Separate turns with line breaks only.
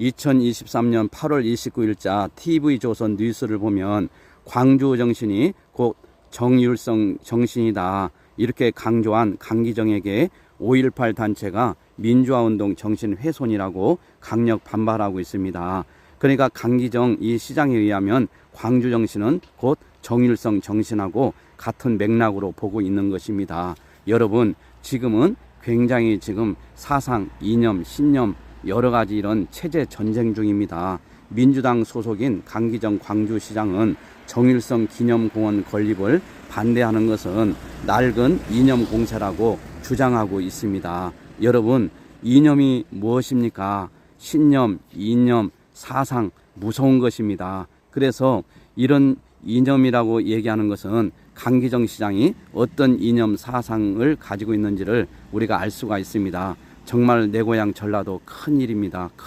2023년 8월 29일자 TV조선 뉴스를 보면 광주 정신이 곧 정율성 정신이다. 이렇게 강조한 강기정에게 5.18 단체가 민주화운동 정신 훼손이라고 강력 반발하고 있습니다. 그러니까 강기정 이 시장에 의하면 광주 정신은 곧 정율성 정신하고 같은 맥락으로 보고 있는 것입니다. 여러분, 지금은 굉장히 지금 사상, 이념, 신념 여러 가지 이런 체제 전쟁 중입니다. 민주당 소속인 강기정 광주시장은 정일성 기념공원 건립을 반대하는 것은 낡은 이념 공세라고 주장하고 있습니다. 여러분, 이념이 무엇입니까? 신념, 이념, 사상, 무서운 것입니다. 그래서 이런 이념이라고 얘기하는 것은 강기정 시장이 어떤 이념 사상을 가지고 있는지를 우리가 알 수가 있습니다. 정말 내 고향 전라도 큰 일입니다. 큰